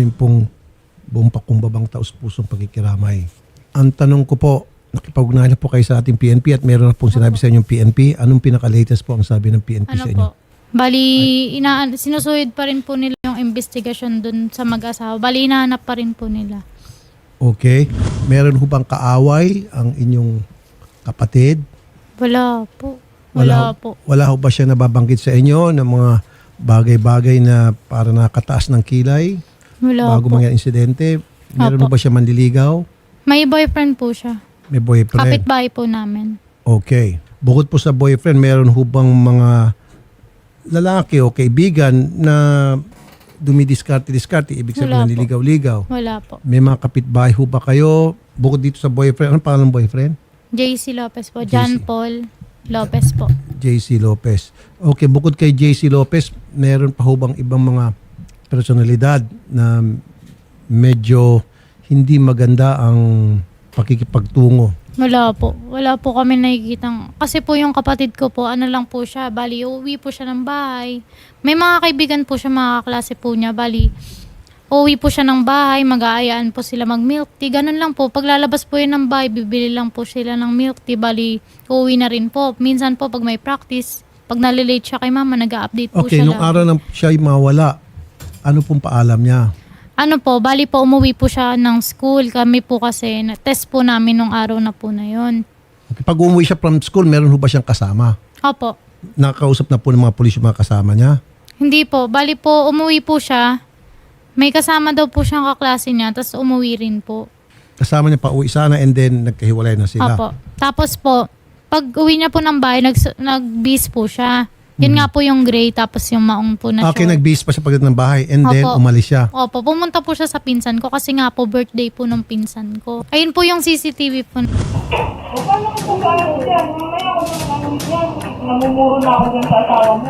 amin pong buong pakumbabang taos pusong pagkikiramay. Ang tanong ko po, nakipag-ugnayan na po kayo sa ating PNP at meron na pong sinabi sa inyong PNP. Anong pinaka-latest po ang sabi ng PNP Ano sa inyo? po? Bali, ina sinusuid pa rin po nila yung investigation dun sa mag-asawa. Bali, hinahanap pa rin po nila. Okay. Meron ho bang kaaway ang inyong kapatid? Wala po. Wala, po. Wala ho ba siya nababanggit sa inyo ng mga bagay-bagay na para nakataas ng kilay Wala bago po. mangyari insidente? Meron Opo. ba siya manliligaw? May boyfriend po siya. May boyfriend? Kapitbahay po namin. Okay. Bukod po sa boyfriend, meron ho bang mga lalaki o kaibigan na dumidiskarte-diskarte, ibig sabihin Wala po. nanliligaw-ligaw? Wala po. May mga kapitbahay ho ba kayo? Bukod dito sa boyfriend, anong pangalan ng boyfriend? JC Lopez po. JC. John Paul Lopez po. JC Lopez. Okay, bukod kay JC Lopez, meron pa ho bang ibang mga personalidad na medyo hindi maganda ang pakikipagtungo? Wala po. Wala po kami nakikitang... Kasi po yung kapatid ko po, ano lang po siya, bali, uuwi po siya ng bahay. May mga kaibigan po siya, mga kaklase po niya, bali, uuwi po siya ng bahay, mag-aayaan po sila mag-milk tea. Ganun lang po. Paglalabas po yun ng bahay, bibili lang po sila ng milk tea, bali, uuwi na rin po. Minsan po, pag may practice, pag nalilate siya kay mama, nag-update po Okay, siya. nung lagi. araw na siya mawala, ano pong paalam niya? Ano po, bali po umuwi po siya ng school. Kami po kasi, na- test po namin nung araw na po na yun. Okay, pag umuwi siya from school, meron ho ba siyang kasama? Opo. Nakakausap na po ng mga pulis yung mga kasama niya? Hindi po. Bali po, umuwi po siya. May kasama daw po siyang kaklase niya, tapos umuwi rin po. Kasama niya pa uwi sana and then nagkahiwalay na sila. Opo. Tapos po, pag uwi niya po ng bahay, nag, nag-bis po siya. Yun nga po yung gray, tapos yung maong po na Hmm. Okay, short. nag-bis pa siya pagdating ng bahay and then Opo. umalis siya. Opo, pumunta po siya sa pinsan ko kasi nga po birthday po ng pinsan ko. Ayun po yung CCTV po. Paano ko kung kaya ko dyan? Mamaya naman ano dyan. Namumuro na ako dyan sa asawa mo.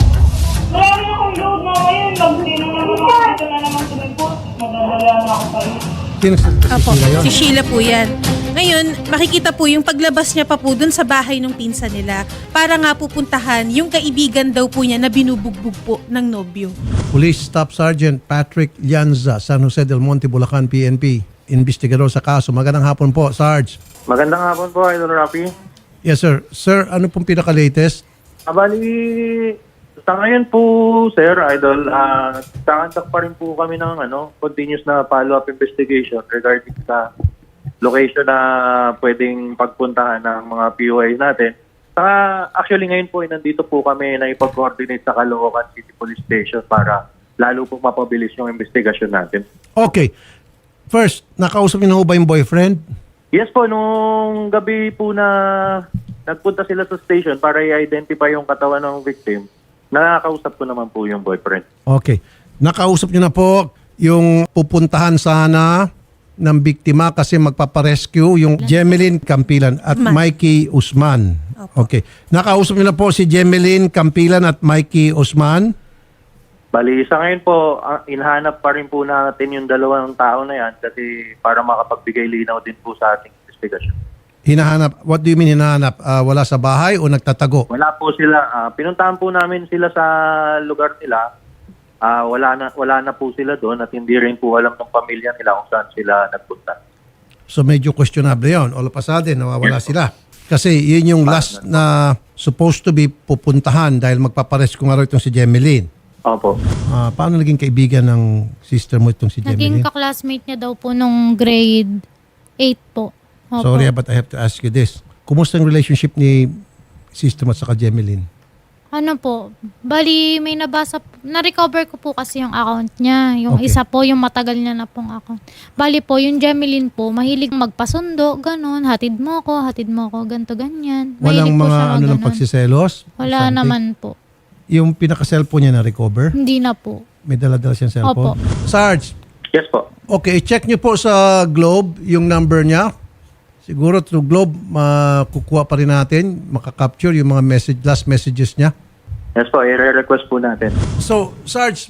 Marami akong load na ngayon. Magdi na naman ako. Ito na naman tumipot. Madadala na ako kayo. Sino si, si Apo, Sheila yun? si Sheila po yan. Ngayon, makikita po yung paglabas niya pa po dun sa bahay ng pinsan nila para nga pupuntahan yung kaibigan daw po niya na binubugbog po ng nobyo. Police Staff Sergeant Patrick Lianza, San Jose del Monte, Bulacan, PNP. Investigador sa kaso. Magandang hapon po, Sarge. Magandang hapon po, Idol Rafi. Yes, sir. Sir, ano pong pinaka-latest? Abali, sa ngayon po, Sir Idol, uh, kakantak pa rin po kami ng ano, continuous na follow-up investigation regarding sa location na pwedeng pagpuntahan ng mga POI natin. Saka actually ngayon po, eh, nandito po kami na ipag-coordinate sa Caloocan City Police Station para lalo po mapabilis yung investigasyon natin. Okay. First, nakausap niyo na ba yung boyfriend? Yes po, nung gabi po na nagpunta sila sa station para i-identify yung katawan ng victim, nakakausap ko naman po yung boyfriend. Okay. Nakausap niyo na po yung pupuntahan sana ng biktima kasi magpaparescue yung Jemeline Campilan at Mikey Usman. Okay. Nakausap niyo na po si Jemeline Campilan at Mikey Usman. Bali, sa ngayon po, ah, inhanap pa rin po natin yung dalawang tao na yan kasi para makapagbigay linaw din po sa ating investigasyon. Hinahanap, what do you mean hinahanap? Ah, wala sa bahay o nagtatago? Wala po sila, ah, pinuntahan po namin sila sa lugar nila. Ah, wala na wala na po sila doon at hindi rin po alam ng pamilya nila kung saan sila nagpunta. So medyo questionable yon. All of a sudden, nawawala sila. Kasi yun yung last na supposed to be pupuntahan dahil magpaparescue nga raw itong si Jemeline. Opo. Ah, paano naging kaibigan ng sister mo itong si Naging Jemeline? kaklasmate niya daw po nung grade 8 po. Opo. Sorry but I have to ask you this. Kumusta ang relationship ni sister mo at saka Jemeline? Ano po, bali may nabasa, na-recover ko po kasi yung account niya. Yung Okay. isa po, yung matagal niya na pong account. Bali po, yung Jemeline po, mahilig magpasundo, ganun, hatid mo ko, hatid mo ko, ganto ganyan. Walang Mahilig po mga siya ano ng ganun. pagsiselos? Wala something? naman po. Yung pinaka-cellphone niya na-recover? Hindi na po. May dala-dala siyang cellphone? Sarge, Yes po. Okay, check niyo po sa Globe yung number niya. Siguro through Globe, makukuha pa rin natin, makakapture yung mga message, last messages niya. Yes po, i-request po natin. So, Sarge,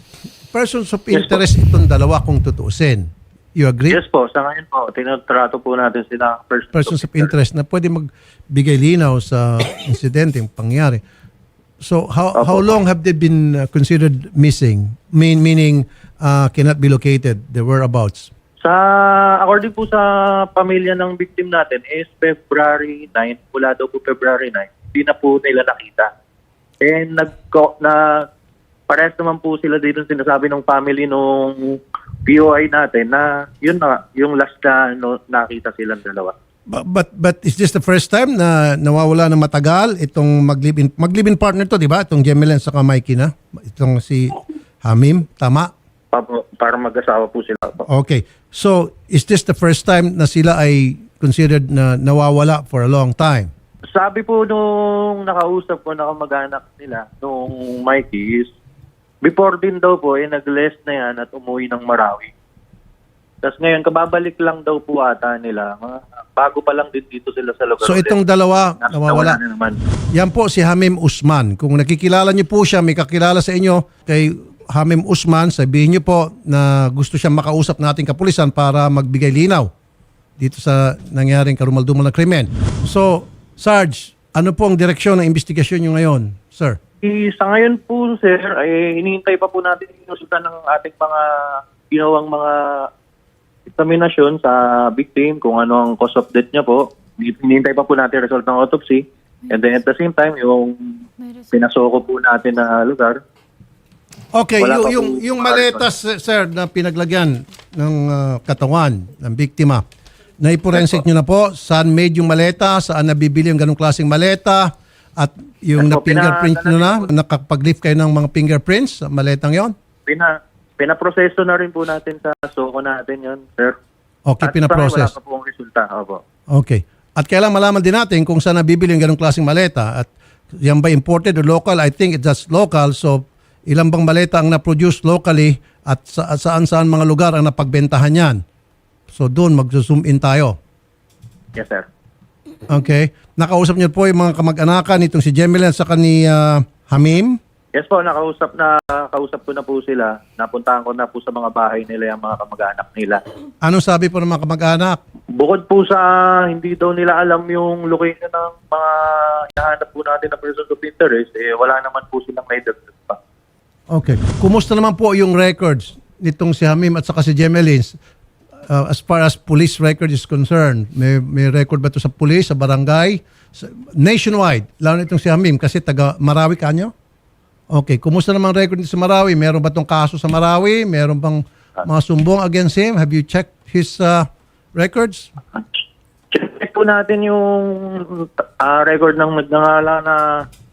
persons of Yes po. interest itong dalawa kung tutuusin. You agree? Yes po, sa ngayon po, tinutrato po natin sila first Persons of interest na pwede magbigay linaw sa insidente yung pangyari. So, how Opo. how long have they been uh, considered missing? Mean, meaning, uh, cannot be located, the whereabouts? Sa, according po sa pamilya ng victim natin is February 9, mula daw po February 9, hindi na po nila nakita. And nag na parehas naman po sila dito sinasabi ng family nung POI natin na yun na, yung last na no, nakita silang dalawa. But, but but is this the first time na nawawala ng matagal itong mag-live-in mag-live-in partner to, 'di ba? Itong Jemeline sa Mikey na. Itong si Hamim, tama? Pa, para mag-asawa po sila po. Okay. So, is this the first time na sila ay considered na nawawala for a long time? Sabi po nung nakausap ko na kamag-anak nila, nung Mikey is, before din daw po, eh, nag-less na yan at umuwi ng Marawi. Tapos ngayon, kababalik lang daw po ata nila. Mga, bago pa lang din dito sila sa lugar. So ulit. itong dalawa Nas- nawawala. na naman. Yan po si Hamim Usman. Kung nakikilala niyo po siya, may kakilala sa inyo kay Hamim Usman, sabihin niyo po na gusto siyang makausap nating kapulisan para magbigay linaw dito sa nangyaring karumaldumal na krimen. So, Sarge, ano po ang direksyon ng investigasyon niyo ngayon, sir? Eh, Sa ngayon po, sir, ay hinihintay pa po natin yung resulta ng ating mga ginawang mga examinasyon sa victim, kung ano ang cause of death niya po. Hinihintay pa po natin result ng autopsy. And then at the same time, yung pinasoko po natin na lugar, Okay, Wala yung, pa yung, pong- yung maletas, sir, na pinaglagyan ng ah, katawan ng biktima, naiporensik nyo na po saan made yung maleta, saan nabibili yung ganong klaseng maleta, at yung Yes na po, fingerprint nyo na, nakapag-lift kayo ng mga fingerprints sa maletang yon. pina, pinaproseso na rin po natin sa soko natin yon sir. Okay, At pinaprocess. Wala pa po ang resulta. Opo. Okay. At kailangan malaman din natin kung saan nabibili yung ganong klaseng maleta. At yan ba imported or local? I think it's just local. So, ilang bang maleta ang na-produce locally at sa, saan-saan mga lugar ang napagbentahan yan? So, doon mag-zoom in tayo. Yes, sir. Okay. Nakausap niyo po yung mga kamag-anakan nitong si Jemeline sa ni ah, Hamim. Yes po, nakausap na kausap ko na po sila. Napuntahan ko na po sa mga bahay nila yung mga kamag-anak nila. Anong sabi po ng mga kamag-anak? Bukod po sa hindi daw nila alam yung location ng mga hinahanap po natin na person of interest, eh wala naman po silang pa. Okay. Kumusta naman po yung records nitong si Hamim at saka si Jemeline uh, as far as police record is concerned? May, may record ba ito sa police, sa barangay? Sa, nationwide, lalo na itong si Hamim kasi taga Marawi kanyo? Okay. Kumusta naman record nito sa Marawi? Meron ba itong kaso sa Marawi? Meron bang mga sumbong against him? Have you checked his uh, records? Check po natin yung ah, record ng nagnangala na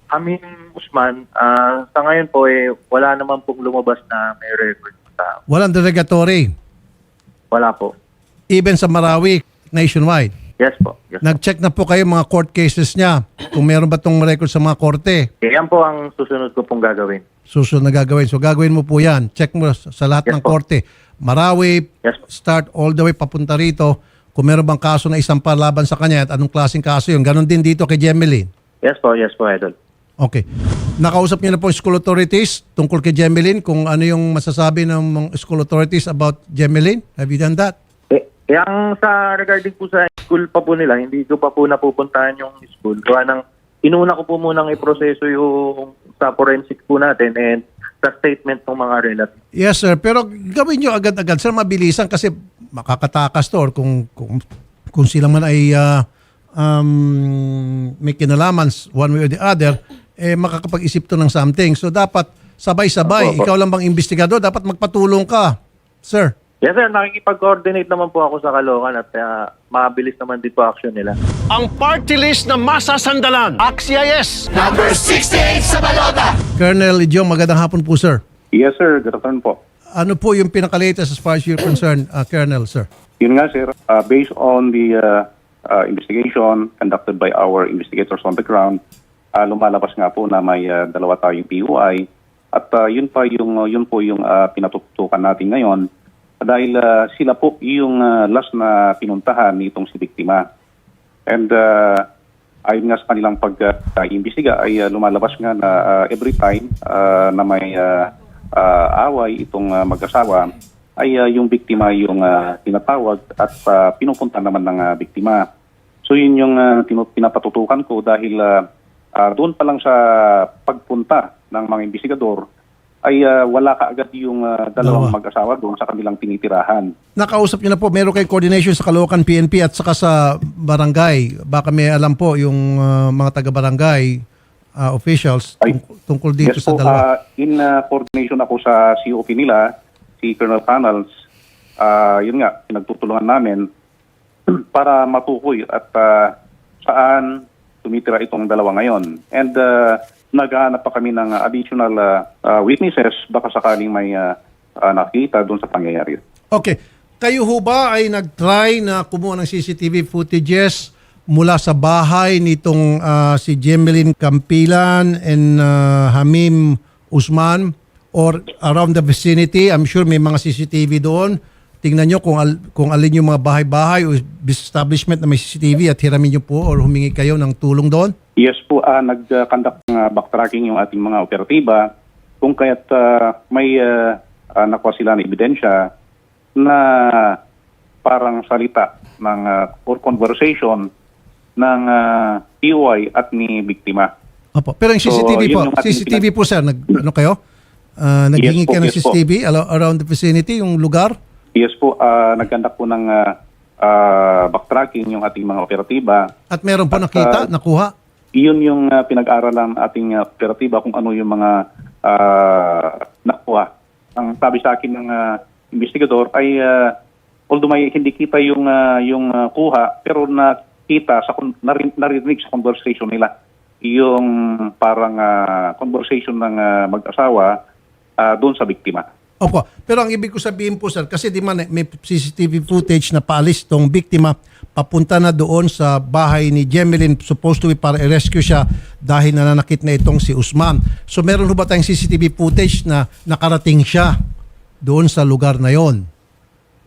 Amin Usman. Ah, sa ngayon po, eh, wala naman pong lumabas na may record sa Walang derogatory. Wala po. Even sa Marawi, nationwide. Yes po. Yes. Nag-check na po kayo mga court cases niya kung meron ba itong record sa mga korte. Eh, yan po ang susunod ko pong gagawin. susunod na gagawin. So gagawin mo po yan. Check mo sa sa lahat Yes ng po. korte. Marawi, Yes po. start all the way papunta rito. Kung meron bang kaso na isang laban sa kanya at anong klaseng kaso yun. Ganon din dito kay Jemeline. Yes po, yes po, Idol. Okay. Nakausap niyo na po school authorities tungkol kay Jemeline kung ano yung masasabi ng mga school authorities about Jemeline. Have you done that? Eh, yung sa regarding po sa school pa po nila, hindi ko pa po napupuntahan yung school. Gawa ng, inuna ko po munang iproseso yung sa forensic po natin and sa statement ng mga relatives. Yes, sir. Pero gawin nyo agad-agad, sir, mabilisan kasi makakatakas to or kung, kung, kung sila man ay ah, um, may kinalaman one way or the other, eh makakapag-isip to ng something. So dapat sabay-sabay. Opo, opo. Ikaw lang bang investigador? Dapat magpatulong ka, sir. Yes sir, nakikipag-coordinate naman po ako sa Caloocan at uh, mabilis naman din po action nila. ang party list na masasandalan. Axia yes! Colonel Idiong, magandang hapon po, sir. Yes, sir. Good afternoon po. Ano po yung pinaka-latest as far as you're concerned, ah, Colonel, sir? Yun nga, sir. Uh, based on the uh, uh, investigation conducted by our investigators on the ground, uh, lumalabas nga po na may uh, dalawa tayong PUI. At uh, yun pa yung uh, yun po yung uh, pinatutukan natin ngayon dahil uh, sila po yung uh, last na pinuntahan nitong si biktima. And uh, ayon nga sa kanilang pag-imbestiga ay uh, lumalabas nga na uh, every time uh, na may uh, uh, away itong uh, mag-asawa ay uh, yung biktima yung uh, tinatawag at uh, pinupunta naman ng uh, biktima. So yun yung uh, pinapatutukan ko dahil uh, uh, doon pa lang sa pagpunta ng mga investigador ay ah, wala kaagad yung ah, dalawang Dalawa. mag-asawa doon sa kanilang tinitirahan. Nakausap niyo na po, meron kayo coordination sa Caloocan PNP at saka sa barangay. Baka may alam po yung ah, mga taga-barangay ah, officials tung- tungkol dito yes sa po, dalawa. ah, in ah, coordination ako sa COP nila, si Colonel Panels, ah, yun nga, pinagtutulungan namin para matukoy at ah, saan tumitira itong dalawa ngayon. And uh, naghahanap pa kami ng additional ah, ah, witnesses baka sakaling may ah, ah, nakita doon sa pangyayari. Okay. Kayo ho ba ay nag-try na kumuha ng CCTV footages mula sa bahay nitong ah, si Jemeline Campilan and ah, Hamim Usman or around the vicinity? I'm sure may mga CCTV doon. Tingnan nyo kung, al- kung alin yung mga bahay-bahay o establishment na may CCTV at hiramin nyo po or humingi kayo ng tulong doon? Yes po, ah, nag-conduct ng ah, backtracking yung ating mga operatiba kung kaya't ah, may ah, nakuha sila ng ebidensya na parang salita ng ah, or conversation ng ah, POI at ni biktima. Opo. Pero yung So, CCTV yun po, yung CCTV po sir, nag, ano kayo? Ah, naghingi Yes po, ka ng yes po. CCTV alo- around the vicinity, yung lugar? Yes po, ah, nag-conduct po ng ah, backtracking yung ating mga operatiba At meron po At, nakita, ah, nakuha? iyon yung uh, pinag-aralan ating uh, operatiba kung ano yung mga uh, nakuha. Ang sabi sa akin ng uh, investigador ay uh, although may hindi kita yung uh, yung uh, kuha pero nakita sa narinig sa conversation nila yung parang uh, conversation ng uh, mag-asawa uh, doon sa biktima. Opo. Pero ang ibig ko sabihin po sir, kasi di man may CCTV footage na paalis tong biktima papunta na doon sa bahay ni Jemeline supposed to be para i-rescue siya dahil nananakit na itong si Usman. So meron ho ba tayong CCTV footage na nakarating siya doon sa lugar na yon?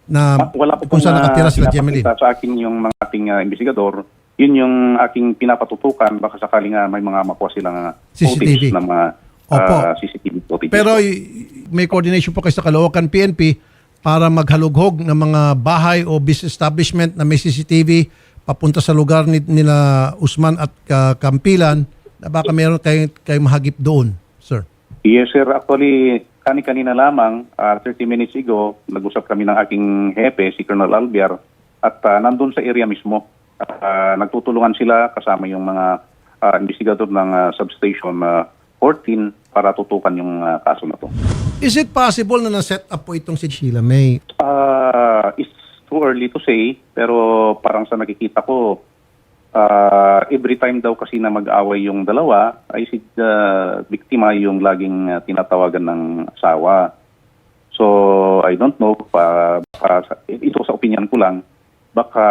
Na Ah, wala po kung saan nakatira ah, sila Jemeline? pinapakita sa akin yung mga ating uh, investigador. Yun yung aking pinapatutukan baka sakaling nga may mga makuha silang uh, CCTV. footage ng mga Opo. uh, CCTV footage. Pero y- may coordination po kayo sa Caloocan PNP para maghalughog ng mga bahay o business establishment na may CCTV papunta sa lugar ni, nila Usman at uh, Kampilan na baka meron kayo, kayo mahagip doon, sir. Yes sir, actually kani-kanina lamang, uh, 30 minutes ago, nag-usap kami ng aking hepe, si Colonel Albiar, at uh, nandun sa area mismo. Uh, nagtutulungan sila kasama yung mga uh, investigador ng uh, substation uh, 14 para tutukan yung uh, kaso na to. Is it possible na na-set up po itong si Sheila May? Uh, it's too early to say, pero parang sa nakikita ko, uh, every time daw kasi na mag-away yung dalawa, ay si uh, biktima yung laging uh, tinatawagan ng asawa. So, I don't know, pa, pa, ito sa opinion ko lang, baka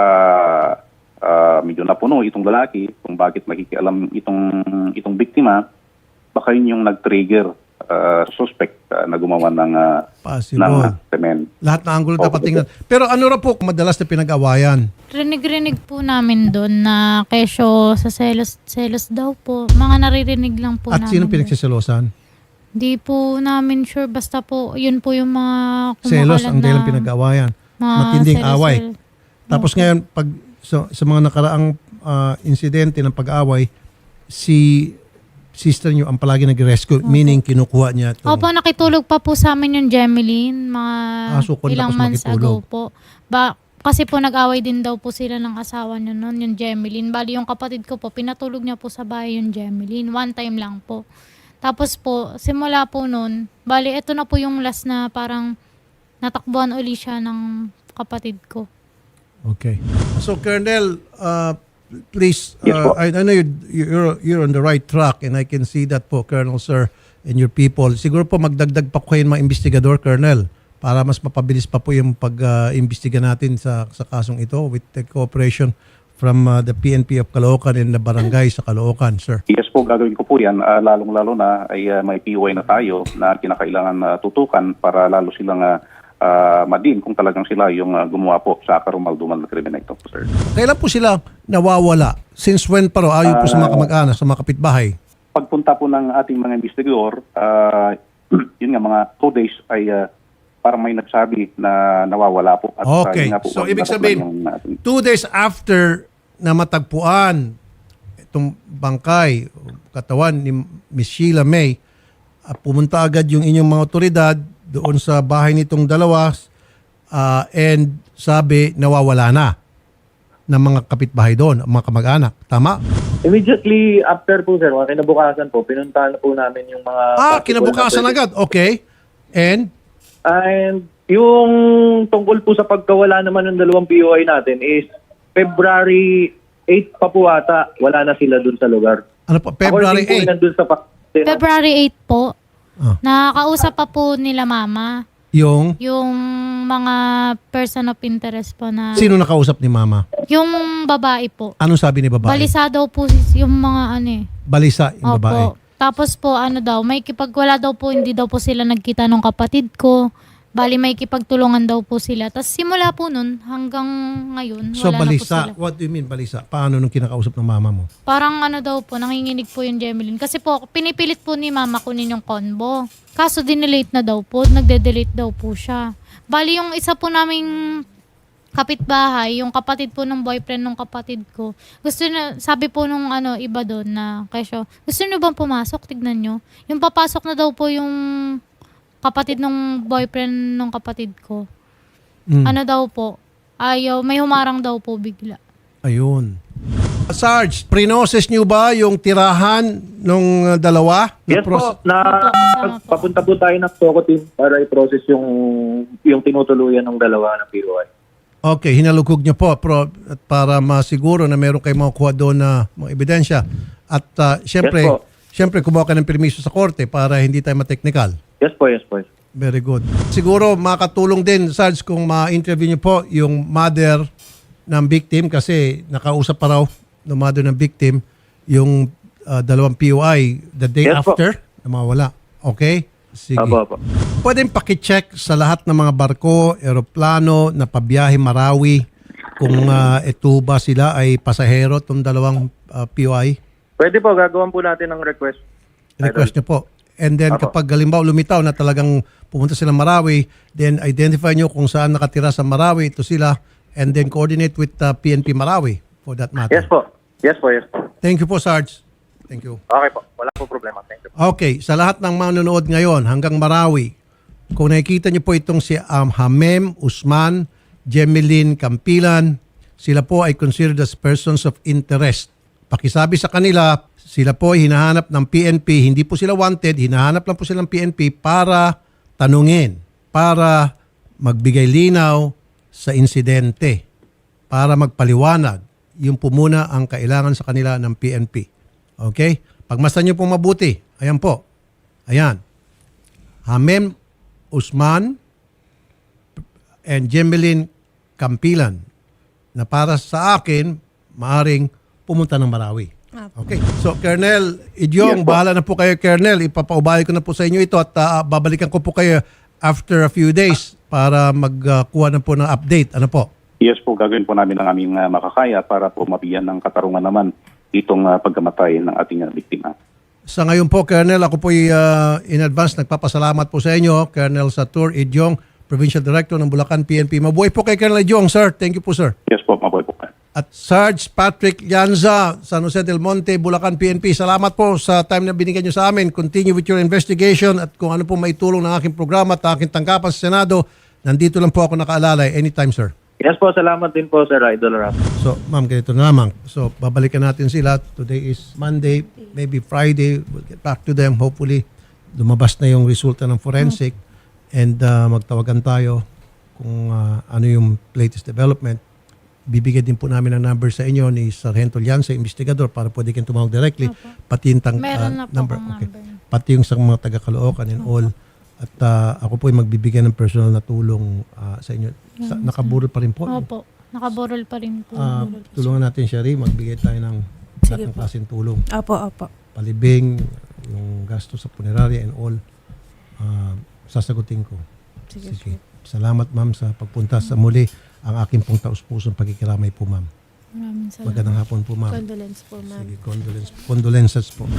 uh, medyo napuno itong lalaki kung bakit makikialam itong, itong biktima, baka yun yung nag-trigger uh, suspect uh, na gumawa ng, uh, Possible. ng. Lahat ng angulo dapat tingnan. Pero ano ra po madalas na pinag-awayan? Rinig-rinig po namin doon na kesyo sa selos, selos daw po. Mga naririnig lang po At namin. sino doon. pinagsiselosan? Di po namin sure. Basta po, yun po yung mga Selos kumakalat ang dahilan na pinag-awayan. mga Matinding selos- away. Tapos ngayon, pag sa, sa mga nakaraang ah, insidente ng pag-away, si sister niyo ang palagi nag-rescue, meaning kinukuha niya ito. Opo, nakitulog pa po sa amin yung Jemeline, mga Ah, so kung ilang months makitulog. ago po. Ba, kasi po nag-away din daw po sila ng asawa niya noon, yung Jemeline. Bali, yung kapatid ko po, pinatulog niya po sa bahay yung Jemeline. One time lang po. Tapos po, simula po noon, bali, ito na po yung last na parang natakbuhan uli siya ng kapatid ko. Okay. So, Colonel, uh, please, Yes, uh, po. I, I know you're, you're, you're on the right track and I can see that po, Colonel, sir, and your people. Siguro po magdagdag pa po kayo ng mga investigador, Colonel, para mas mapabilis pa po yung pag-imbestiga natin sa, sa kasong ito with the cooperation from uh, the PNP of Caloocan and the barangay sa Caloocan, sir. Yes po, gagawin ko po yan. Ah, lalong-lalo na ay ah, may POI na tayo na kinakailangan na tutukan para lalo silang uh, madin kung talagang sila yung ah, gumawa po sa karumal-dumal na krimen na ito, sir. Kailan po sila nawawala? Since when pa raw? Ayon po sa mga kamag-anak, sa mga kapitbahay? Pagpunta po ng ating mga investigador, ah, yun nga, mga two days ay ah, parang may nagsabi na nawawala po. At, ah, Okay. nga po, So, ibig sabihin, yung ating- two days after na matagpuan itong bangkay, katawan ni Miss Sheila May, ah, pumunta agad yung inyong mga otoridad doon sa bahay nitong dalawa ah, and sabi nawawala na ng mga kapitbahay doon, mga kamag-anak. Tama? Immediately after po sir, mga kinabukasan po, pinuntahan po namin yung mga... Ah, kinabukasan na- agad. Okay. And And yung tungkol po sa pagkawala naman ng dalawang POI natin is February 8 pa po ata, wala na sila dun sa lugar. ano po, February According po 8, nandun sa pa- February 8 po, Ah. nakakausap pa po nila mama yung yung mga person of interest po na sino nakausap ni mama? yung babae po. Anong sabi ni babae? Balisa daw po yung mga ano eh. Balisa yung babae. Opo. Tapos po ano daw, may kipagwala daw po, hindi daw po sila nagkita ng kapatid ko. Bali may kipagtulungan daw po sila. Tapos simula po nun hanggang ngayon, So wala na po balisa, sila. what do you mean balisa? Paano nung kinakausap ng mama mo? Parang ano daw po, nanginginig po yung Jemeline. Kasi po, pinipilit po ni mama kunin yung convo. Kaso dinelete na daw po, nagde-delete daw po siya. Bali yung isa po naming kapitbahay, yung kapatid po ng boyfriend ng kapatid ko. Gusto na, sabi po nung ano, iba doon na, kesyo, gusto nyo bang pumasok? Tignan nyo. Yung papasok na daw po yung kapatid ng boyfriend ng kapatid ko. Mm. Ano daw po? Ayaw, may humarang daw po bigla. Ayun. Sarge, prinoses niyo ba yung tirahan nung uh, dalawa? Yes po, na papunta po tayo ng Soco team para i-process yung yung tinutuluyan ng dalawa ng POI. Okay, hinalugog niyo po pro, at para masiguro na meron kayong makukuha doon na mga ebidensya. At uh, syempre, Yes po. syempre kumuha ka ng permiso sa korte para hindi tayo mateknikal. Yes po, yes po. Very good. Siguro makatulong din, Sarge, kung ma-interview niyo po yung mother ng victim kasi nakausap pa raw ng mother ng victim yung uh, dalawang POI the day Yes po. after na mawala. Okay? Sige. Apo, apo. Pwede pakicheck sa lahat ng mga barko, eroplano na pabiyahe Marawi kung uh, ito ba sila ay pasahero itong dalawang uh, POI. Pwede po, gagawin po natin ng request. Request nyo po. And then Apo. kapag halimbawa lumitaw na talagang pumunta sila Marawi, then identify nyo kung saan nakatira sa Marawi, ito sila, and then coordinate with uh, PNP Marawi for that matter. Yes po. Yes po, yes po. Thank you po, Sarge. Thank you. Okay po. Wala po problema. Thank you. Okay, sa lahat ng manonood ngayon hanggang Marawi, kung nakikita niyo po itong si um, Hamem Usman, Jemeline Campilan, sila po ay considered as persons of interest. Pakisabi sa kanila, sila po ay hinahanap ng PNP, hindi po sila wanted, hinahanap lang po sila ng PNP para tanungin, para magbigay linaw sa insidente, para magpaliwanag. Yung po muna ang kailangan sa kanila ng PNP. Okay? Pagmasdan niyo po mabuti. Ayan po. Ayan. Hamem Usman and Jemeline Campilan na para sa akin, maaring pumunta ng Marawi. Okay. So, Colonel Idyong, Yes po. bahala na po kayo, Colonel. Ipapaubaya ko na po sa inyo ito at ah, babalikan ko po kayo after a few days para magkuha na po ng update. Ano po? Yes po, gagawin po namin ang aming uh, makakaya para po mabigyan ng katarungan naman itong uh, pagkamatay ng ating uh, biktima. Sa ngayon po, Colonel, ako po in advance nagpapasalamat po sa inyo, Colonel Satur Idyong, Provincial Director ng Bulacan PNP. Mabuhay po kay Colonel Idyong, sir. Thank you po, sir. Yes po. At Sarge Patrick Llanza, San Jose del Monte, Bulacan PNP. Salamat po sa time na binigyan nyo sa amin. Continue with your investigation at kung ano po maitulong ng aking programa at aking tanggapan sa Senado, nandito lang po ako nakaalalay. Anytime, sir. Yes po, salamat din po, Sir Idol Rap. So, ma'am, ganito na lamang. So, babalikan natin sila. Today is Monday, maybe Friday. We'll get back to them. Hopefully, lumabas na yung resulta ng forensic and uh, magtawagan tayo kung uh, ano yung latest development. Bibigyan din po namin ang number sa inyo ni Sargento Llanza, investigador, para pwede kayong tumawag directly. Pati yung tang, Meron na uh, po number. akong Okay. number. Pati yung sa mga taga-Caloocan and all. At uh, ako po ay magbibigyan ng personal na tulong uh, sa inyo. Sa, nakaburol pa rin po. Opo. Nakaborol pa rin po. Ah, tulungan natin siya rin, magbigay tayo ng lahat ng klaseng tulong. Opo, opo. Palibing, yung gasto sa funeraria and all, ah, sasagutin ko. Sige, Salamat ma'am sa pagpunta sa muli ang aking pong taus-pusong pagkikiramay po ma'am. Maraming salamat. Magandang hapon po ma'am. Condolence po, ma'am. Sige, condolence, condolences po.